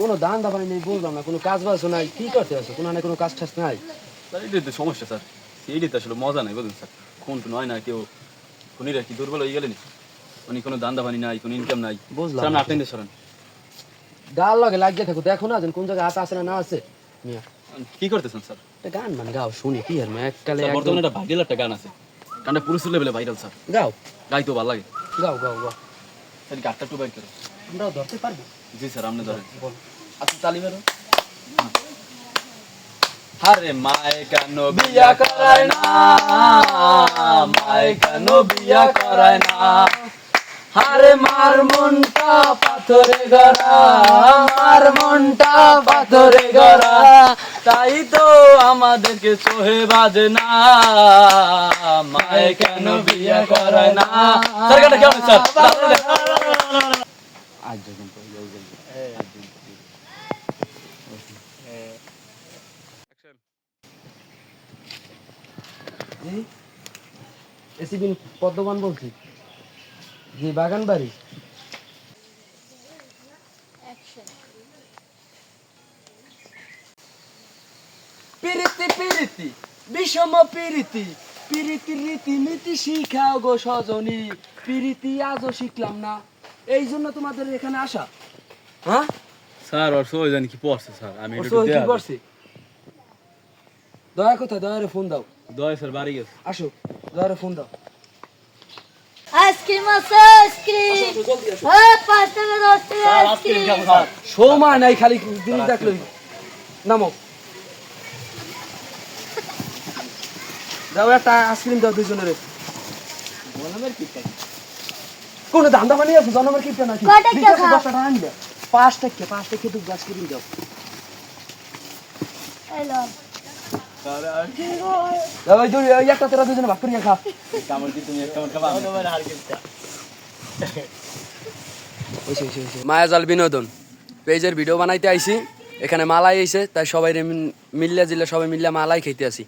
কোনো দান দাবানি নেই বুঝলাম না কোনো কাজ বাজ নাই কি করতে আছো? কোনো না কোনো কাজ টাজ নাই? স্যার তো সমস্যা স্যার। এইটাই তো আসলে মজা নাই বুঝলেন স্যার। খুন টুন হয় না কেউ খুনিরা কি দুর্বল হয়ে গেলেন? উনি কোনো দান্দা বানি নাই কোনো ইনকাম নাই। বুঝলাম। স্যার আপনি সরেন। গাল লগে লাগিয়ে থাকো দেখো না কোন জায়গায় হাত আছে না না আছে। মিয়া। কি করতেছেন স্যার? একটা গান মানে গাও শুনি কি আর মেয়ে এককালে বর্তমানে একটা ভাইরাল একটা গান আছে। গানটা পুরুষ লেভেলে ভাইরাল স্যার। গাও। গাইতেও ভালো লাগে। গাও গাও গাও। স্যার গানটা একটু বাইর করো। আমরাও ধরতে পারব? জি স্যার আপনি ধরেন। আচ্ছা তালি বেরো আরে মায়ে কেন বিয়া করায় না? মায়ে কেন বিয়া করায় না? আরে মার মনটা পাথরে গড়া মার মনটা পাথরে গড়া। তাই তো আমাদেরকে সোহে বাজে না। মায়ে কেন বিয়া করায় না? স্যার গানটা কেমন স্যার? আজ যখন তো এই যে জি এসি পদ্মবান বলছি। জি বাগান বাড়ি। পিরিতি পিরিতি বিষম পিরিতি। পিরিতির রীতি নীতি শিখাও গো সজনী। পিরিতি আজও শিখলাম না। এই জন্য তোমাদের এখানে আসা। হ্যাঁ? স্যার ওর সবাই জানি কি পড়ছে স্যার। আমি ওর একটু কি দেয়া করছে দয়া কোথায়? দয়ারে ফোন দাও। দয় স্যার বাড়ি গেছে। আসো দয়ারে ফোন দাও। আইসক্রিম আছে আইসক্রিম। হ্যাঁ পাঁচ টাকা দশ টাকা আইসক্রিম। সময় নাই খালি দিন দেখল। নামো। দাও একটা আইসক্রিম দাও দুজনের। কোন ধান্দা বানিয়ে আছে? জনমের কিপটা নাকি? কয়টা বিশ টাকা, আনবে পাঁচ টাকা পাঁচ টাকা দুধ আইসক্রিম দাও। এলো দাও দুই একটা তোরা দুজনে ভাগ করিয়া খা। কামড় কি তুমি একটা খাবা মায়াজাল বিনোদন পেজের ভিডিও বানাইতে আইছি এখানে মালাই আইছে তাই সবাই মিল্লা জিল্লা সবাই মিল্লা মালাই খাইতে আসি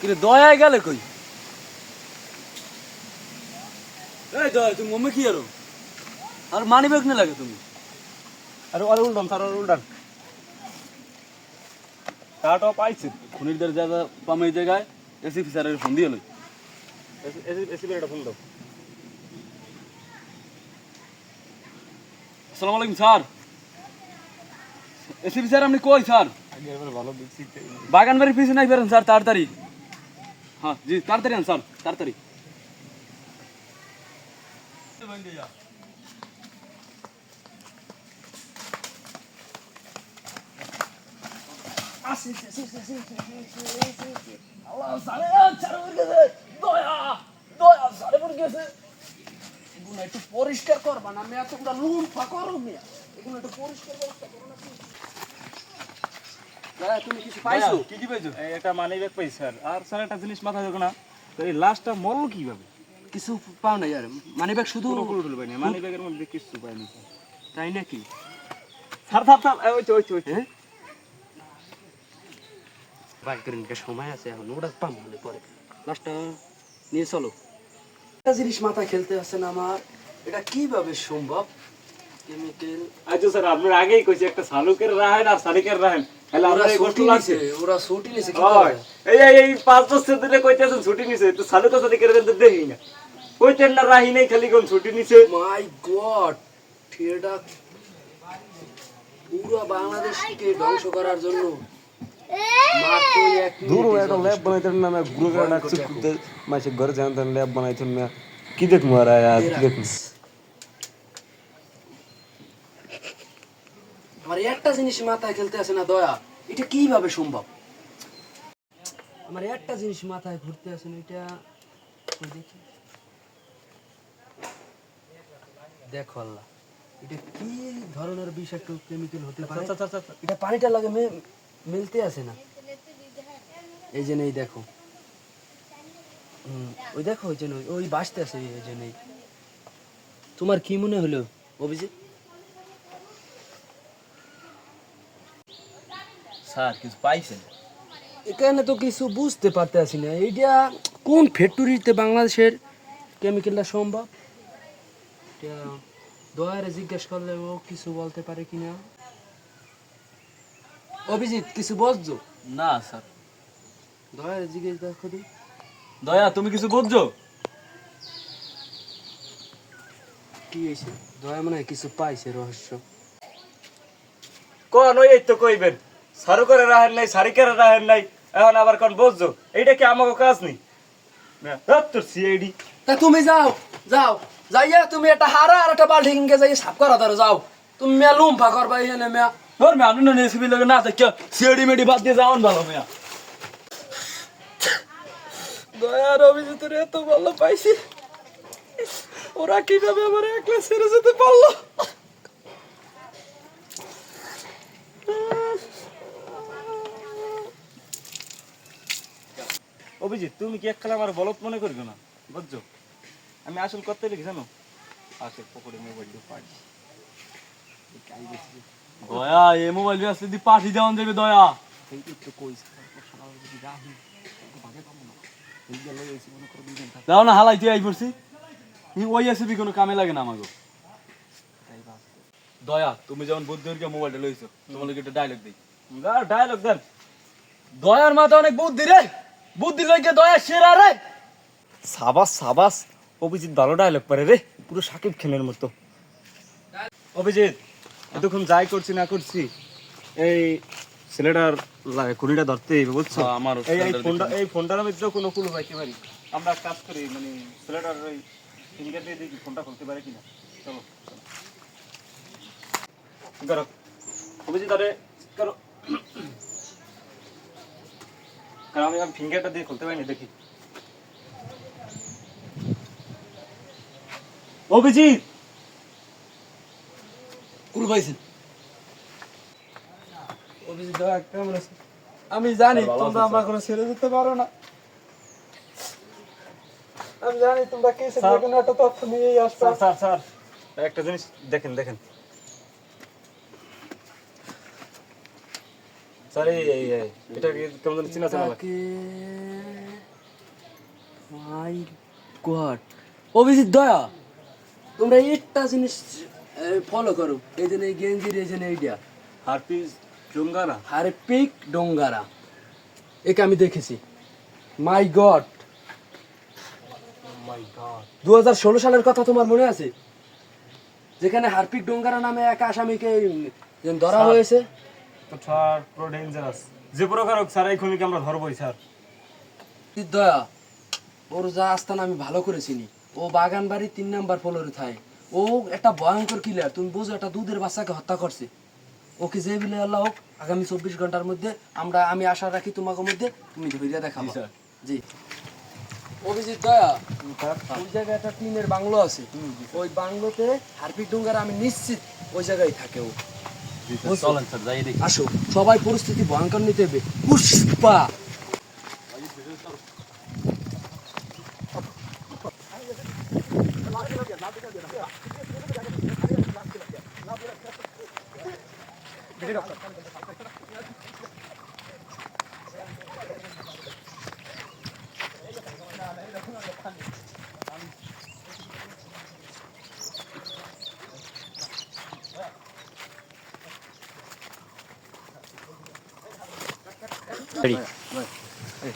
কিরে দয়া গেলে কই? এই দয়া তুমি মম্মি কি আরও? আর মানি ব্যাগ না লাগে তুমি। আরে আরে উল্টান স্যার আরে উল্টান। টাটা পাইছে। খুনিদের জায়গা পামে জায়গায় এসি ফিসারের ফোন দিয়ে লই। এসি এসি এসি ফোন দাও। আসসালামু আলাইকুম স্যার এসি ফিসার আপনি কই স্যার আগে এবার ভালো দেখছি বাগান বাড়ির পিছনে নাই বেরোন স্যার তাড়াতাড়ি হ্যাঁ জি তাড়াতাড়ি আন স্যার তাড়াতাড়ি একটু পরিষ্কার করবা না মেয়া তোমরা লুন ফাঁকরো মেয়া এগুলো একটু পরিষ্কার ব্যবস্থা করো না তুমি কিছু পাইছো? কি কি পাইছো? একটা মানি ব্যাগ পাইছি স্যার আর স্যার একটা জিনিস মাথায় ঢোকে না তো এই লাস্টটা মরল কীভাবে? কিছু পাও না ইয়ার মানি ব্যাগ শুধু পুরো পুরো পাইনি মানি ব্যাগের মধ্যে কিছু পাইনি তাই নাকি? স্যার স্যার স্যার ওই তো ওই তো হ্যাঁ? বাইক সময় আছে এখন ওটা পাম মনে পরে। লাস্টটা নিয়ে চলো। একটা জিনিস মাথায় খেলতে আসছে না আমার? এটা কীভাবে সম্ভব? কেমিক্যাল। আচ্ছা স্যার আপনার আগেই কইছি একটা শালুকের রাহেন আর শালিকের রাহেন। মাই গড পুরো বাংলাদেশকে ধ্বংস করার জন্য দূর একটা ল্যাব বানাইতেন না আমি গুরু ডাকছি খুঁজতে মাসে ঘরে জানতেন ল্যাব বানাইতেন না কি দেখব আর আর কি দেখব আমার একটা জিনিস মাথায় খেলতে আসে না দয়া এটা কীভাবে সম্ভব আমার একটা জিনিস মাথায় ঘুরতে আসে না এটা দেখি দেখো আল্লাহ এটা কি ধরনের বিষাক্ত কেমিক্যাল হতে পারে এটা পানিটা লাগে মে- মিলতে আসে না। এই যে নেই দেখো। হুম, ওই দেখো ওই যে নেই, ওই বাঁচতে আছে এই যে নেই। তোমার কি মনে হলো অভিজিৎ? স্যার কিছু পাইছেন? এখানে তো কিছু বুঝতে পারতেছি না। এইটা কোন ফ্যাক্টরিতে বাংলাদেশের কেমিক্যালটা সম্ভব? এটা দয়ারে জিজ্ঞেস করলে ও কিছু বলতে পারে কিনা? অভিজিৎ কিছু বলছো? না স্যার। দয়ারে জিজ্ঞেস দেখো দয়া তুমি কিছু বুঝছ কি হয়েছে? দয়া মনে কিছু পাইছে রহস্য। কোন ওই এই তো কইবেন। সারু করে রাহেন নাই সারি করে রাহেন নাই এখন আবার কোন বুঝছ এইটা কি আমাকে কাজ নেই তোর সিআইডি তা তুমি যাও যাও। যাইয়া তুমি একটা হারা আর একটা বাল্টি কিনকে যাই সাফ করা ধরো যাও। তুমি মেয়া লুম্ফা করবা এখানে মেয়া। ওর মে আপনি না এসবি লাগে না দেখে সিআইডি মেডি বাদ দিয়ে যাওয়ান ভালো মেয়া। দয়ার অভিজিতের এত ভালো পাইছি ওরা কীভাবে আমার একলা ছেড়ে যেতে পারল? অভিজিৎ তুমি কি একখানে আমার বলত মনে করবে না? বুঝছ? আমি আসল করতে লিখি জানো? আসে পকেটে মোবাইল দিয়ে পাই দয়া এই মোবাইল আসলে দি পাঠি দেওয়ান যাবে দয়া। দাও না হালাই তুই আই পড়ছি। ওই আসবি কোনো কামে লাগে না আমাকে দয়া তুমি যেমন বুদ্ধি হরিকে মোবাইলটা লইছো একটা ডায়লগ দিই। ডায়লগ দেন। দয়ার মাথা অনেক বুদ্ধি রে। বুদ্ধি লইকে দয়া সেরা রে। সাবাস সাবাস অভিজিৎ ভালো ডায়লগ পারে রে। পুরো সাকিব খেলের মতো। অভিজিৎ। এতক্ষণ যাই করছি না করছি এই ছেলেটার খুনিটা ধরতে হইবে বুঝছ? হ্যাঁ, আমারও এই ফোনটা এই ফোনটার মধ্যে কোনো কুলো পাইতে পারি। আমরা কাজ করি মানে ছেলেটার ওই ফিঙ্গার দিয়ে দেখি ফোনটা খুলতে পারে কিনা। চলো। করো অভিজিৎ আরে করো কারণ আমি ফিঙ্গারটা দিয়ে খুলতে পারিনি দেখি। অভিজিৎ! কুল আমি জানি তোমরা আমার কোনো ছেড়ে যেতে পারো না। আমি জানি তোমরা স্যার। একটা তথ্য নিয়েই আসবে। স্যার স্যার একটা জিনিস দেখেন দেখেন। স্যার এই এই এই, এটা কি কেমন চিনা চেনা লাগে। মাই গড অভিজিৎ দয়া তোমরা একটা জিনিস ফলো করো। এই জন্য এই গেঞ্জির এই জন্য এইটা হারপিস জুঙ্গারা হারপিক ডোঙ্গারা। একে আমি দেখেছি। মাই গড দু হাজার ষোলো সালের কথা তোমার মনে আছে? যেখানে হারপিক ডোঙ্গারা নামে এক আসামিকে ধরা হয়েছে। তো স্যার পুরো ডেঞ্জারাস যে প্রকার হোক স্যার এই খুনিকে আমরা ধরবই স্যার। দয়া ওর যা আস্থান আমি ভালো করে চিনি। ও বাগান বাড়ি তিন নাম্বার ফ্লোরে থাকে ও একটা ভয়ঙ্কর কিলার তুমি বুঝো একটা দুধের বাচ্চাকে হত্যা করছে। ওকে যে বিলে আল্লাহ হোক আগামী চব্বিশ ঘণ্টার মধ্যে আমরা আমি আশা রাখি তোমাকে মধ্যে তুমি ধৈর্য দেখাবো। জি অভিজিৎ দয়া ওই জায়গায় একটা টিনের বাংলো আছে। ওই বাংলোতে হারপিক ডুঙ্গার আমি নিশ্চিত ওই জায়গায় থাকে ও। আসো সবাই পরিস্থিতি ভয়ঙ্কর নিতে হবে। পুষ্পা!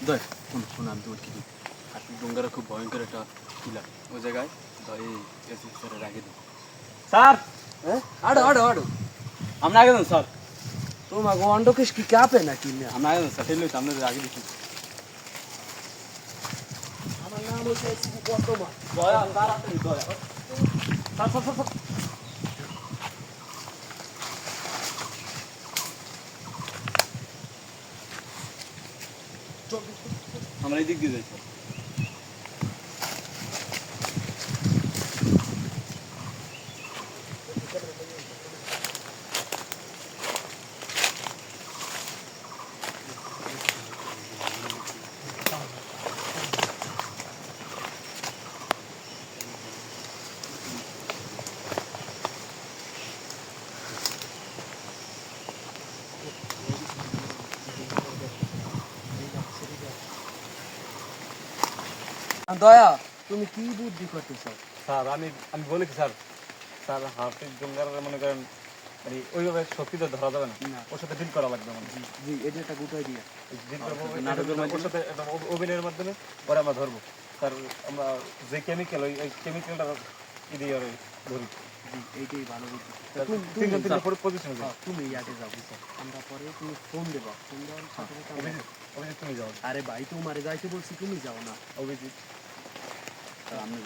দয় শোন আমি তোমার কি হারপিক ডুঙ্গারা খুব ভয়ঙ্কর একটা কিলা ওই জায়গায় দয় এসি স্যারের রাখে দিই স্যার হ্যাঁ আড়ো আড়ো আড়ো আমরা আগে দেন স্যার তোমাকে অন্ডকেশ কি কাঁপে নাকি না আমরা আগে দেন স্যার ঠেলে সামনে আগে দেখি আমার নাম হচ্ছে এসপি বর্তমান দয়া তাড়াতাড়ি দয়া স্যার স্যার স্যার, স্যার আমরা এই দিক দিয়ে যাই স্যার দয়া তুমি কি বুদ্ধি করতেছ? স্যার আমি আমি বলি কি স্যার? স্যার হার্টের জঙ্গার মনে করেন মানে ওইভাবে শক্তিতে ধরা যাবে না। ওর সাথে ডিল করা লাগবে মানে জি এটা একটা গুটাই দিয়া ডিল করব ওর সাথে অভিনয়ের মাধ্যমে পরে আমরা ধরবো। স্যার আমরা যে কেমিক্যাল ওই কেমিক্যালটা ই দিয়ে আর ধরি। এইটাই ভালো বুদ্ধি। তুমি- তিনজন যাও। পজিশনে হ্যাঁ, তুমি ইয়াতে যাও আমরা পরে তুমি ফোন দেবা। ফোন দেওয়ার সাথে সাথে আমরা- অভিজিৎ অভিজিৎ তুমি যাও। আরে ভাই তোমারে যাইতে বলছি তুমি যাও না। অভিজিৎ। আমি।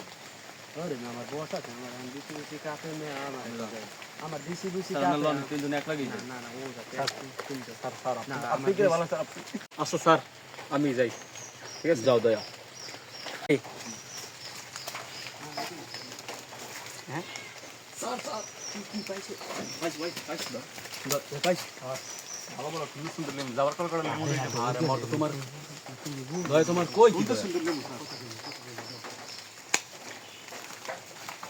আরে না আমার বস আছে আমার আমি দিছি দিছি কাছে মে আমার। আমার দিছি দিছি কাছে তিনজন এক লাগেই না না না ও যাও। স্যার স্যার আপনি- না, কি ভালো স্যার আচ্ছা স্যার আমি যাই। ঠিক আছে? যাও দয়া। স্যার স্যার কি কি পাইছে? পাইছি পাইছি পাইছি পাইছে? ভালো ভালো খুবই সুন্দর লেম যাওয়ার কল করেন আরে মর তোমার দয়া তোমার কই কি দয়া? তুমি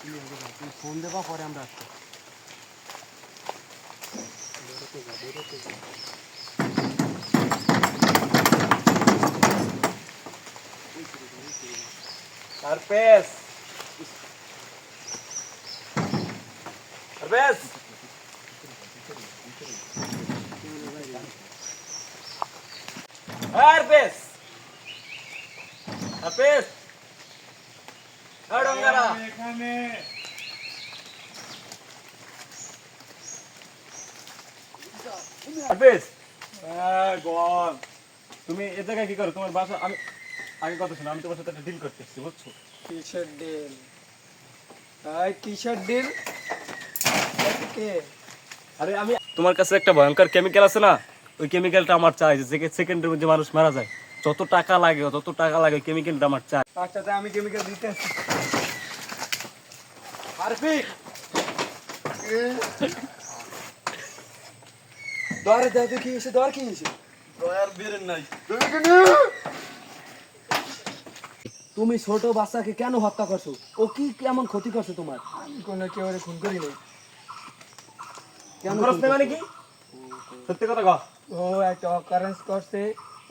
আগে যাও, তুমি ফোন দেবা পরে আমরা আসব স্যার পেস স্যার পেস স্যার পেস স্যার পেস ডঙ্গারা এখানে হ্যাঁ তুমি এ জায়গায় কি করো? তোমার বাসা আমি আগে কথা শোনো আমি তোমার সাথে একটা ডিল করতে এসেছি বুঝছ? কিসের ডিল এই কিসের ডিল কে আরে আমি তোমার কাছে একটা ভয়ঙ্কর কেমিক্যাল আছে না? ওই কেমিক্যালটা আমার চাই যে সেকেন্ডের মধ্যে মানুষ মারা যায়। যত টাকা লাগে যত টাকা লাগে কেমিক্যালটা আমার চাই। আচ্ছা তাই আমি কেমিক্যাল দিতে আসছি। দরে দাও কি হয়েছে? দর কি হয়েছে? তুমি ছোট বাচ্চাকে কেন হত্যা করছ? ও কি কেমন ক্ষতি করছে তোমার? আমি কোনো কেউ খুন করি নাই। কেন মানে কি সত্যি কথা কহ ও একটা অকারেন্স করছে।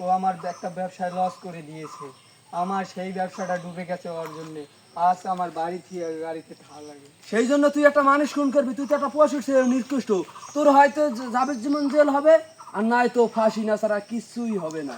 ও আমার একটা ব্যবসায় লস করে দিয়েছে। আমার সেই ব্যবসাটা ডুবে গেছে ওর জন্য। আজ আমার বাড়ি থেকে গাড়িতে ঠাল লাগে। সেই জন্য তুই একটা মানুষ খুন করবি, তুই তো একটা পশু সে নিকৃষ্ট। তোর হয়তো যাবে জীবন জেল হবে, আর নাই তো ফাঁসি না ছাড়া কিছুই হবে না।